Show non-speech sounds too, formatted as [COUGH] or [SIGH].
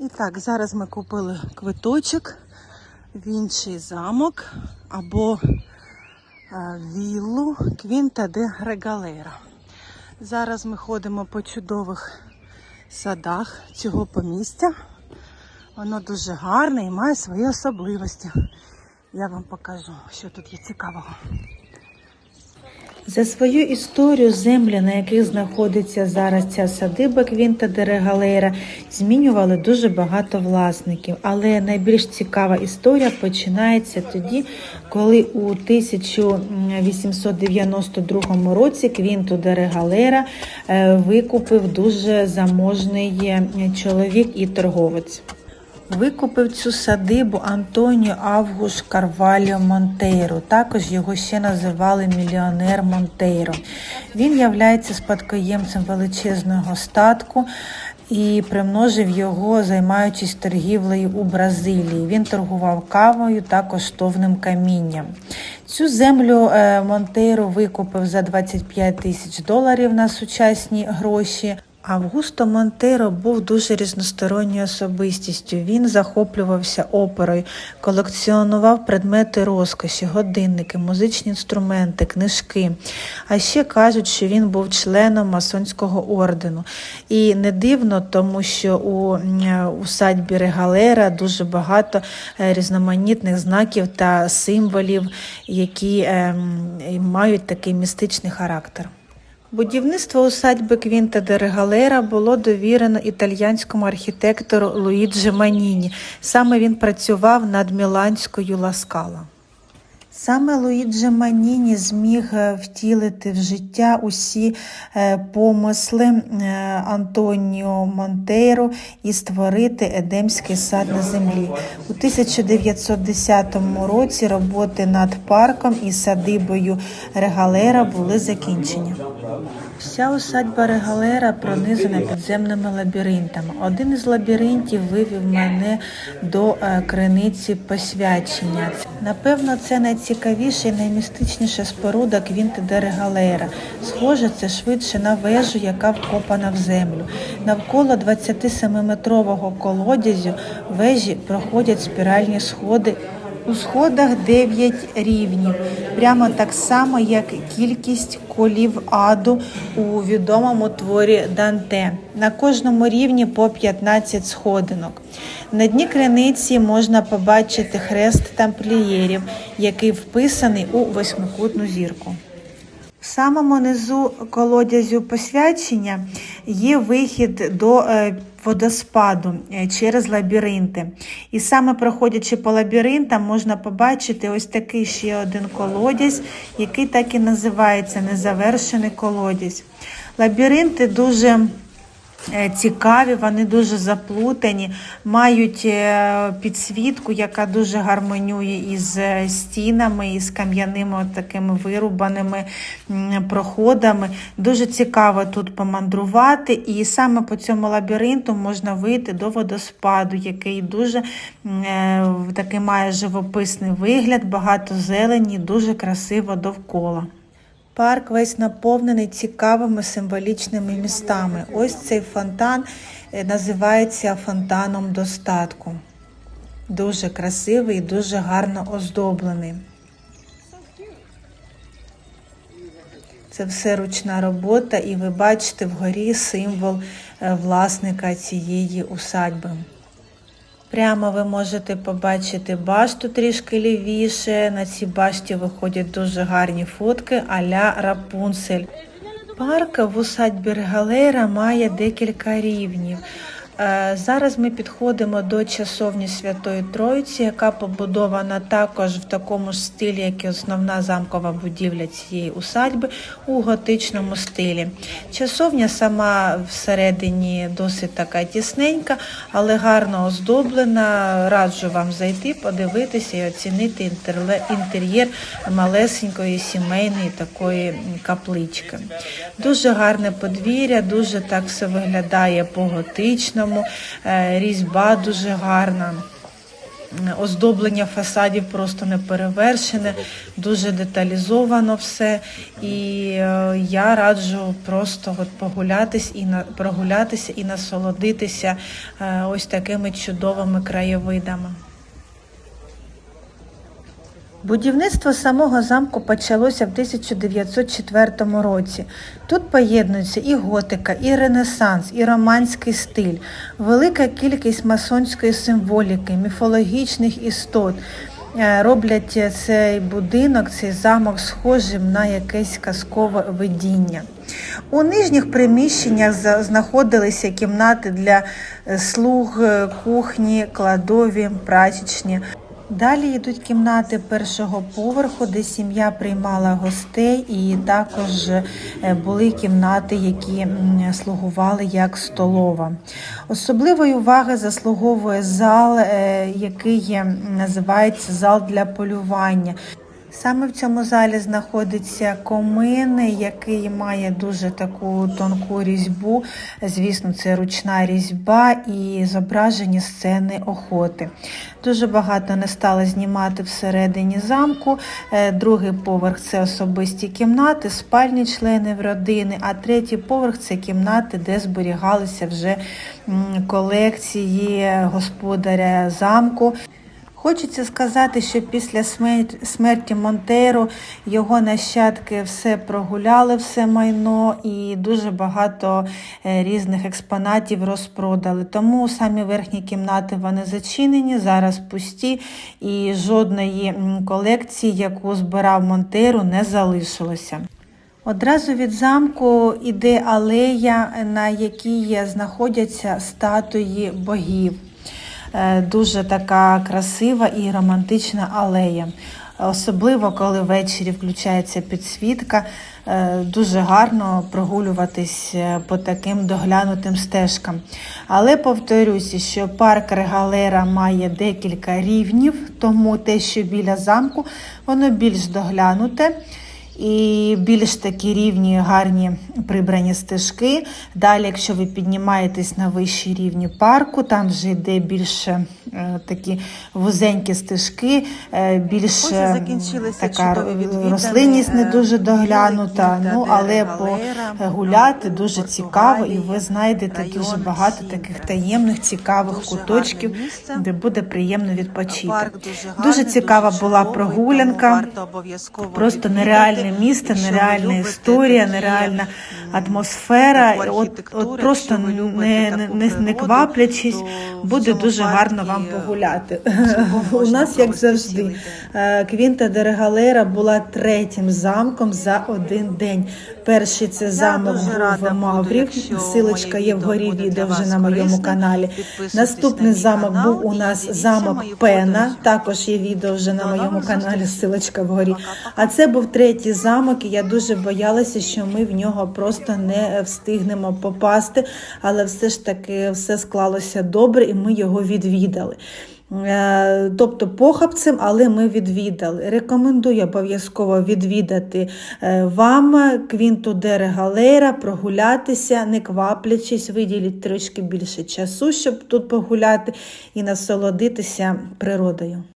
І так, зараз ми купили квиточок в інший замок або е, віллу Квінта де Регалера. Зараз ми ходимо по чудових садах цього помістя. Воно дуже гарне і має свої особливості. Я вам покажу, що тут є цікавого. За свою історію землі, на яких знаходиться зараз ця садиба Квінта де Регалера, змінювали дуже багато власників. Але найбільш цікава історія починається тоді, коли у 1892 році Квінту де Регалера е, викупив дуже заможний е, чоловік і торговець. Викупив цю садибу Антоніо Авгуш Карваліо Монтейро. Також його ще називали мільйонер Монтейро. Він являється спадкоємцем величезного статку і примножив його, займаючись торгівлею у Бразилії. Він торгував кавою та коштовним камінням. Цю землю е, Монтейро викупив за 25 тисяч доларів на сучасні гроші. Августо Монтейро був дуже різносторонньою особистістю. Він захоплювався оперою, колекціонував предмети розкоші, годинники, музичні інструменти, книжки. А ще кажуть, що він був членом масонського ордену. І не дивно, тому що у усадьбі Регалера дуже багато е, різноманітних знаків та символів, які ем, мають такий містичний характер. Будівництво усадьби Квінта де Регалера було довірено італьянському архітектору Луїджі Маніні. Саме він працював над Міланською Ласкала. Саме Луїджі Маніні зміг е, втілити в життя усі е, помисли е, Антоніо Монтейро і створити Едемський сад на землі. У 1910 році роботи над парком і садибою Регалера були закінчені. Вся усадьба Регалера пронизана підземними лабіринтами. Один із лабіринтів вивів мене до е, криниці посвячення. Напевно, це найцікавіша і наймістичніша споруда Квінти де Регалера. Схоже, це швидше на вежу, яка вкопана в землю. Навколо 27-метрового колодязю вежі проходять спіральні сходи. У сходах 9 рівнів, прямо так само, як кількість колів аду у відомому творі Данте. На кожному рівні по 15 сходинок. На дні криниці можна побачити хрест тамплієрів, який вписаний у восьмикутну зірку. Самому низу колодязю посвячення є вихід до е, водоспаду е, через лабіринти. І саме проходячи по лабіринтам, можна побачити ось такий ще один колодязь, який так і називається незавершений колодязь. Лабіринти дуже цікаві, вони дуже заплутані, мають е, підсвітку, яка дуже гармонює із е, стінами, із кам'яними такими вирубаними проходами. Дуже цікаво тут помандрувати, і саме по цьому лабіринту можна вийти до водоспаду, який дуже е, такий має живописний вигляд, багато зелені, дуже красиво довкола. Парк весь наповнений цікавими символічними містами. Ось цей фонтан е, називається фонтаном достатку. Дуже красивий і дуже гарно оздоблений. Це все ручна робота, і ви бачите вгорі символ е, власника цієї усадьби. Прямо ви можете побачити башту трішки лівіше. На цій башті виходять дуже гарні фотки а-ля Рапунцель. Парк в усадьбі Галера має декілька рівнів. Е, Зараз ми підходимо до часовні Святої Троїці, яка побудована також в такому ж стилі, як і основна замкова будівля цієї усадьби у готичному стилі. Часовня сама всередині досить така тісненька, але гарно оздоблена. Раджу вам зайти, подивитися і оцінити інтер'єр малесенької сімейної такої каплички. Дуже гарне подвір'я, дуже так все виглядає по готичному, е, різьба дуже гарна. Оздоблення фасадів просто не перевершене, дуже деталізовано все. І е, я раджу просто от погулятись і на прогулятися і насолодитися е, ось такими чудовими краєвидами. Будівництво самого замку почалося в 1904 році. Тут поєднуються і готика, і ренесанс, і романський стиль, велика кількість масонської символіки, міфологічних істот. Е, Роблять цей будинок, цей замок схожим на якесь казкове видіння. У нижніх приміщеннях знаходилися кімнати для е, слуг, е, кухні, кладові, прачечні. Далі йдуть кімнати першого поверху, де сім'я приймала гостей, і також е, були кімнати, які слугували як столова. Особливої уваги заслуговує зал, е, який називається зал для полювання. Саме в цьому залі знаходиться комин, який має дуже таку тонку різьбу. Звісно, це ручна різьба і зображені сцени охоти. Дуже багато не стало знімати всередині замку. Е, Другий поверх це особисті кімнати, спальні членів родини, а третій поверх це кімнати, де зберігалися вже колекції господаря замку. Хочеться сказати, що після смерті Монтеро його нащадки все прогуляли, все майно і дуже багато е, різних експонатів розпродали. Тому самі верхні кімнати вони зачинені, зараз пусті, і жодної колекції, яку збирав Монтеро, не залишилося. Одразу від замку іде алея, на якій знаходяться статуї богів. Е, Дуже така красива і романтична алея. Особливо, коли ввечері включається підсвітка, е, дуже гарно прогулюватись е, по таким доглянутим стежкам. Але повторюся, що парк Регалера має декілька рівнів, тому те, що біля замку, воно більш доглянуте і більш такі рівні, гарні прибрані стежки. Далі, якщо ви піднімаєтесь на вищі рівні парку, там вже йде більше е, такі вузенькі стежки, е, більш е, така рослинність не е, дуже доглянута. Ну але Регалера, погуляти дуже цікаво, і ви знайдете дуже багато таких таємних, цікавих куточків, де буде приємно відпочити. Дуже цікава була прогулянка. Просто відвідати. Нереальне місто, нереальна історія, нереальна атмосфера. От, от просто не, не, не кваплячись, буде дуже гарно вам погуляти. [LAUGHS] У нас, як завжди, е, Квінта де Регалера була третім замком за один день. Перший це замок був Маврів. Силочка є вгорі відео вже на моєму каналі. Наступний на замок був у нас замок Пена. Також є відео вже на моєму каналі. Силочка вгорі. А це був третій замок, і я дуже боялася, що ми в нього просто не встигнемо попасти, але все ж таки все склалося добре, і ми його відвідали. Е, Тобто похабцем, але ми відвідали. Рекомендую обов'язково відвідати е, вам Квінту де Регалера, прогулятися, не кваплячись, виділіть трошки більше часу, щоб тут погуляти і насолодитися природою.